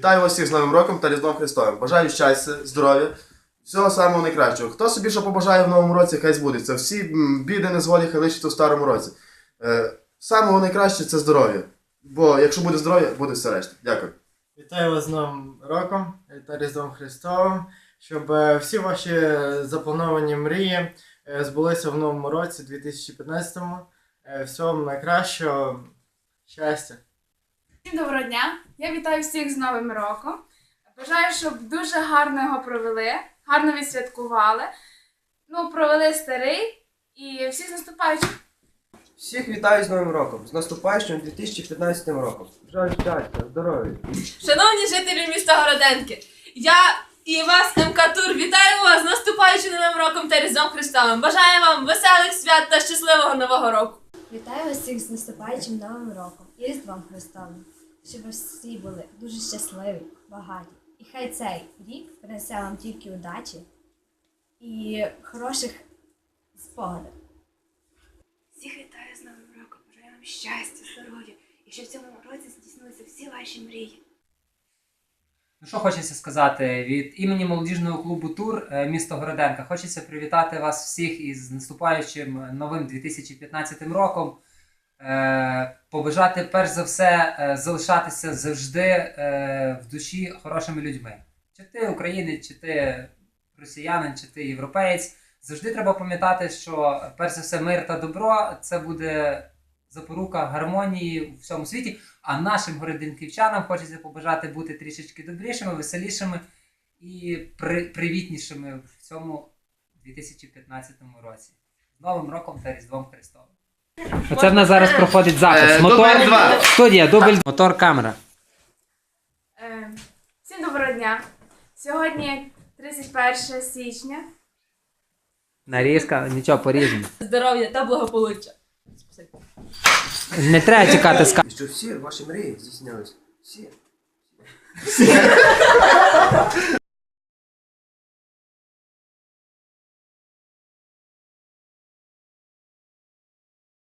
Вітаю вас всіх з Новим роком та Різдвом Христовим. Бажаю щастя, здоров'я, всього самого найкращого. Хто собі що побажає в новому році, хай збудеться. Всі біди, незгоді хай лишаться в старому році. Е, самого найкраще це здоров'я. Бо якщо буде здоров'я, буде все решта. Дякую. Вітаю вас з Новим роком та Різдвом Христовим, щоб е, всі ваші заплановані мрії е, збулися в новому році, 2015-му. Е, Всього найкращого, щастя. Всім доброго дня! Я вітаю всіх з Новим роком. Бажаю, щоб дуже гарно його провели, гарно відсвяткували. Ну, провели старий і всіх з наступаючим. Всіх вітаю з Новим роком, з наступаючим 2015 роком. Бажаю щастя, здоров'я. Шановні жителі міста Городенки, я і вас, МК Тур, вітаю вас з наступаючим новим роком та Різдвом Христовим. Бажаю вам веселих свят та щасливого нового року. Вітаю вас всіх з наступаючим новим роком і Різдвом Христовим, щоб ви всі були дуже щасливі, багаті. І хай цей рік принесе вам тільки удачі і хороших спогадів. Всіх вітаю з Новим роком, бажаю вам щастя, здоров'я і щоб в цьому році здійснилися всі ваші мрії. Ну що хочеться сказати від імені молодіжного клубу Тур е, місто Городенка. Хочеться привітати вас всіх із наступаючим новим 2015 роком. Е, Побажати перш за все е, залишатися завжди е, в душі хорошими людьми. Чи ти українець, чи ти росіянин, чи ти європеєць. Завжди треба пам'ятати, що перш за все мир та добро це буде запорука гармонії у всьому світі. А нашим городинківчанам хочеться побажати бути трішечки добрішими, веселішими і при, привітнішими в цьому 2015 році. Новим роком та Різдвом Христовим. Оце в нас зараз проходить запис. Е, дубль два. Студія, дубль. Мотор, камера. Е, всім доброго дня! Сьогодні 31 січня. Нарізка, нічого поріжемо. Здоров'я та благополуччя. Не треба тікати з І щоб всі ваші мрії здійснились. Всі.